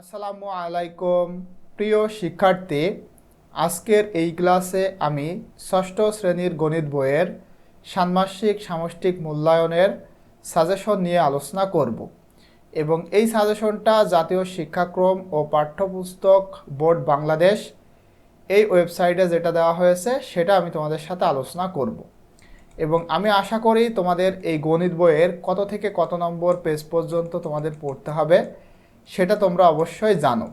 আসসালামু আলাইকুম। প্রিয় শিক্ষার্থী, আজকের এই ক্লাসে আমি ষষ্ঠ শ্রেণির গণিত বইয়ের ষান্মাসিক সামষ্টিক মূল্যায়নের সাজেশন নিয়ে আলোচনা করব এবং এই সাজেশনটা জাতীয় শিক্ষাক্রম ও পাঠ্যপুস্তক বোর্ড বাংলাদেশ এই ওয়েবসাইটে যেটা দেওয়া হয়েছে, সেটা আমি তোমাদের সাথে আলোচনা করব। এবং আমি আশা করি তোমাদের এই গণিত বইয়ের কত থেকে কত নম্বর পেজ পর্যন্ত তোমাদের পড়তে হবে সেটা তোমরা অবশ্যই জানো।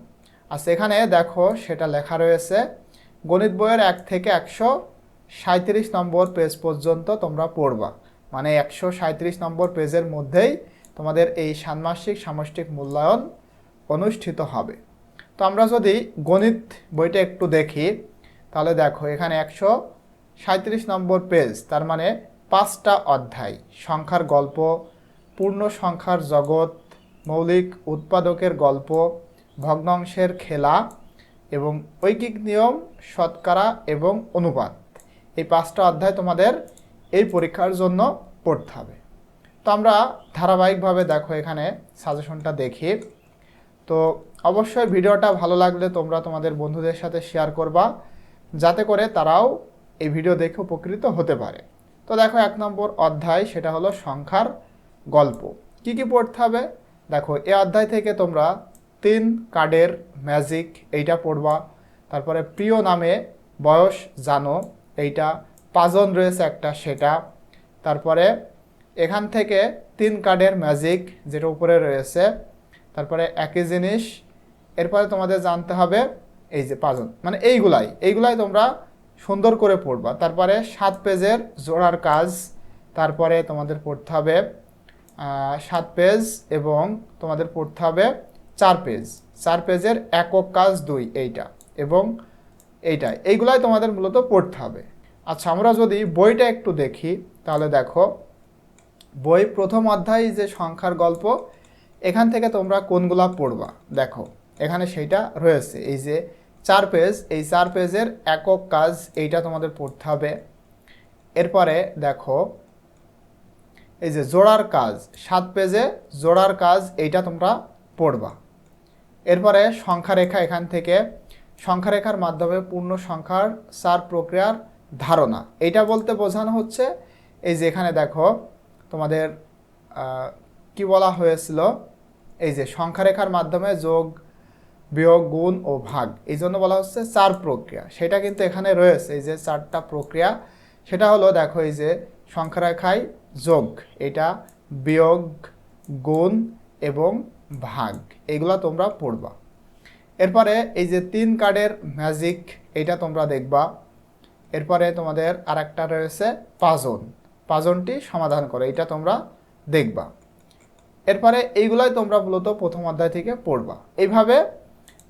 আর সেখানে দেখো সেটা লেখা রয়েছে, গণিত বইয়ের এক থেকে একশো সাঁত্রিশ নম্বর পেজ পর্যন্ত তোমরা পড়বা। মানে একশো সাঁত্রিশ নম্বর পেজের মধ্যেই তোমাদের এই ষান্মাসিক সামষ্টিক মূল্যায়ন অনুষ্ঠিত হবে। তো আমরা যদি গণিত বইটা একটু দেখি, তাহলে দেখো এখানে একশো সাঁত্রিশ নম্বর পেজ, তার মানে পাঁচটা অধ্যায়, সংখ্যার গল্প, পূর্ণ সংখ্যার জগৎ মৌলিক উৎপাদকের গল্প, ভগ্নাংশের খেলা এবং ঐকিক নিয়ম, শতকরা এবং অনুপাত। এই পাঁচটা অধ্যায় তোমাদের এই পরীক্ষার জন্য পড়তে হবে। তো আমরা ধারাবাহিকভাবে দেখো এখানে সাজেশনটা দেখি। তো অবশ্যই ভিডিওটা ভালো লাগলে তোমরা তোমাদের বন্ধুদের সাথে শেয়ার করবা, যাতে করে তারাও এই ভিডিও দেখে উপকৃত হতে পারে। তো দেখো এক নম্বর অধ্যায়, সেটা হলো সংখ্যার গল্প। কি কি পড়তে হবে? দেখো, এ অধ্যায় থেকে তোমরা তিন কার্ডের ম্যাজিক এইটা পড়বা, তারপরে প্রিয় নামে বয়স জানো এইটা পাজন রয়েছে একটা সেটা, তারপরে এখান থেকে তিন কার্ডের ম্যাজিক যেটা উপরে রয়েছে, তারপরে একই জিনিস, এরপরে তোমাদের জানতে হবে এই যে পাজন মানে এইগুলাই এইগুলাই তোমরা সুন্দর করে পড়বা, তারপরে সাত পেজের জোড়ার কাজ, তারপরে তোমাদের পড়তে হবে সাত পেজ এবং তোমাদের পড়তে হবে চার পেজ চার পেজের একক কাজ দুই, এইটা এবং এইটা এইগুলাই তোমাদের মূলত পড়তে হবে। আচ্ছা আমরা যদি বইটা একটু দেখি, তাহলে দেখো, বই প্রথম অধ্যায় যে সংখ্যার গল্প, এখান থেকে তোমরা কোনগুলা পড়বা? দেখো, এখানে সেইটা রয়েছে। এই যে চার পেজ এই চার পেজের একক কাজ এইটা তোমাদের পড়তে হবে। এরপরে দেখো এই যে জোড়ার কাজ, সাত পেজে জোড়ার কাজ, এইটা তোমরা পড়বা। এরপরে সংখ্যারেখা এখান থেকে, সংখ্যারেখার মাধ্যমে পূর্ণ সংখ্যার চার প্রক্রিয়ার ধারণা। এইটা বলতে বোঝানো হচ্ছে, এই যে এখানে দেখো, তোমাদের কি বলা হয়েছিল? এই যে সংখ্যারেখার মাধ্যমে যোগ, বিয়োগ, গুণ ও ভাগ, এই জন্য বলা হচ্ছে চার প্রক্রিয়া। সেটা কিন্তু এখানে রয়েছে, এই যে চারটা প্রক্রিয়া। সেটা হলো, দেখো, এই যে সংখ্যারেখায় যোগ, এটা বিয়োগ, গুণ এবং ভাগ, এগুলা তোমরা পড়বা। এরপরে এই যে তিন কার্ডের ম্যাজিক এটা তোমরা দেখবা। এরপরে তোমাদের আর একটা রয়েছে পাজন পাজনটি সমাধান করে, এটা তোমরা দেখবা। এরপরে এইগুলাই তোমরা মূলত প্রথম অধ্যায় থেকে পড়বা। এইভাবে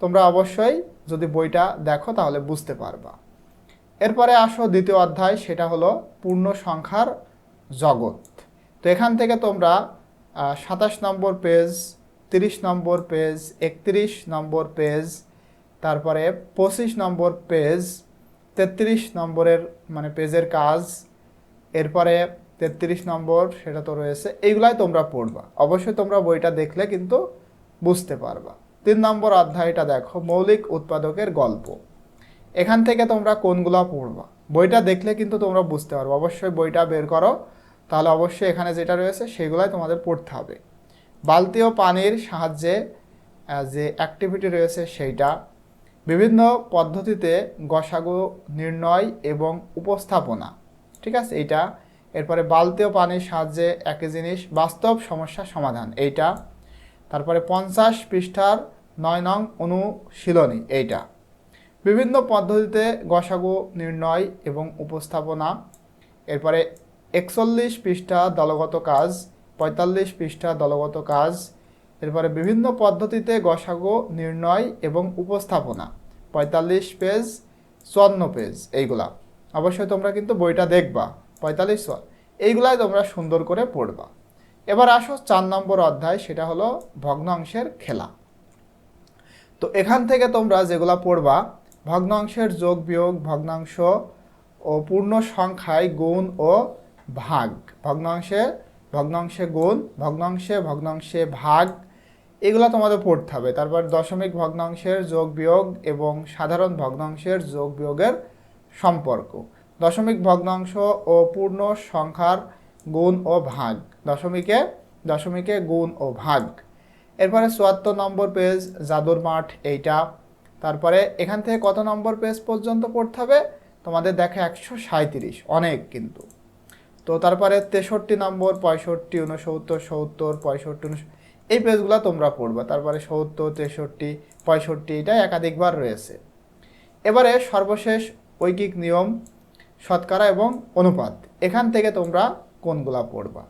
তোমরা অবশ্যই যদি বইটা দেখো, তাহলে বুঝতে পারবা। এরপরে আসো দ্বিতীয় অধ্যায়, সেটা হলো পূর্ণ সংখ্যার জগৎ। তো এখান থেকে তোমরা সাতাশ নম্বর পেজ, তিরিশ নম্বর পেজ, একত্রিশ নম্বর পেজ, তারপরে পঁচিশ নম্বর পেজ, তেত্রিশ নম্বরের মানে পেজের কাজ, এরপরে তেত্রিশ নম্বর সেটা তো রয়েছে, এইগুলাই তোমরা পড়বা। অবশ্যই তোমরা বইটা দেখলে কিন্তু বুঝতে পারবা। তিন নম্বর অধ্যায়টা দেখো, মৌলিক উৎপাদকের গল্প। এখান থেকে তোমরা কোনগুলা পড়বা? বইটা দেখলে কিন্তু তোমরা বুঝতে পারবে। অবশ্যই বইটা বের করো তাহলে অবশ্যই এখানে যেটা রয়েছে সেগুলাই তোমাদের পড়তে হবে। বালতি ও পানির সাহায্যে যে অ্যাক্টিভিটি রয়েছে সেইটা বিভিন্ন পদ্ধতিতে গসাগু নির্ণয় এবং উপস্থাপনা, ঠিক আছে? এইটা, এরপরে বালতি ও পানির সাহায্যে একই জিনিস, বাস্তব সমস্যা সমাধান, এইটা। তারপরে পঞ্চাশ পৃষ্ঠার নয় নং অনুশীলনী, এইটা। বিভিন্ন পদ্ধতিতে গসাগু নির্ণয় এবং উপস্থাপনা, এরপরে একচল্লিশ পৃষ্ঠা দলগত কাজ, পঁয়তাল্লিশ পৃষ্ঠা দলগত কাজ, এরপরে বিভিন্ন পদ্ধতিতে গসাগু, নির্ণয় এবং উপস্থাপনা, পঁয়তাল্লিশ পেজ, চুয়ান্ন পেজ, এইগুলা। অবশ্যই তোমরা কিন্তু বইটা দেখবা, পঁয়তাল্লিশ চুয়ান্ন। এইগুলাই তোমরা সুন্দর করে পড়বা। এবার আসো চার নম্বর অধ্যায়, সেটা হলো ভগ্নাংশের খেলা। তো এখান থেকে তোমরা যেগুলা পড়বা, ভগ্নাংশের যোগ বিয়োগ, ভগ্নাংশ ও পূর্ণ সংখ্যায় গুণ ও ভাগ। ভগ্নাংশে ভগ্নাংশে গুণ, ভগ্নাংশে ভগ্নাংশে ভাগ, এগুলো তোমাদের পড়তে হবে। তারপর দশমিক ভগ্নাংশের যোগ বিয়োগ এবং সাধারণ ভগ্নাংশের যোগ বিয়োগের সম্পর্ক। দশমিক ভগ্নাংশ ও পূর্ণ সংখ্যার গুণ ও ভাগ। দশমিকে দশমিকে গুণ ও ভাগ। এরপরে চুয়াত্তর নম্বর পেজ, জাদুর মাঠ, এইটা। তারপরে এখান থেকে কত নম্বর পেজ পর্যন্ত পড়তে হবে? তোমাদের দেখে একশো সাঁত্রিশ অনেক কিন্তু। তো তারপরে তেষট্টি নম্বর, পঁয়ষট্টি উনসত্তর সত্তর, পঁয়ষট্টি এই পেজগুলো তোমরা পড়বে। তারপরে সত্তর, তেষট্টি, পঁয়ষট্টি এটা একাধিকবার রয়েছে। এবারে সর্বশেষ ঐকিক নিয়ম, শতকরা এবং অনুপাত। এখান থেকে তোমরা কোনগুলা পড়বা?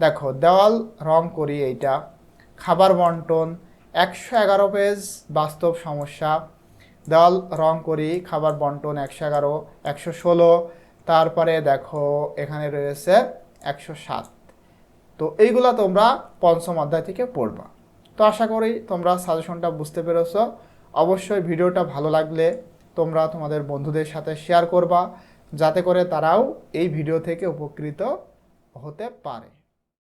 দেখো, দেওয়াল, রং করি এইটা। খাবার বন্টন, একশো এগারো পেজ বাস্তব সমস্যা। দেওয়াল, রং করি, খাবার বন্টন একশো এগারো, একশো ষোলো তারপরে দেখো, এখানে রয়েছে একশো সাত। তো এইগুলা তোমরা পঞ্চম অধ্যায় থেকে পড়বা। তো আশা করি তোমরা সাজেশনটা বুঝতে পেরেছ। অবশ্যই ভিডিওটা ভালো লাগলে তোমরা তোমাদের বন্ধুদের সাথে শেয়ার করবা, যাতে করে তারাও এই ভিডিও থেকে উপকৃত হতে পারে।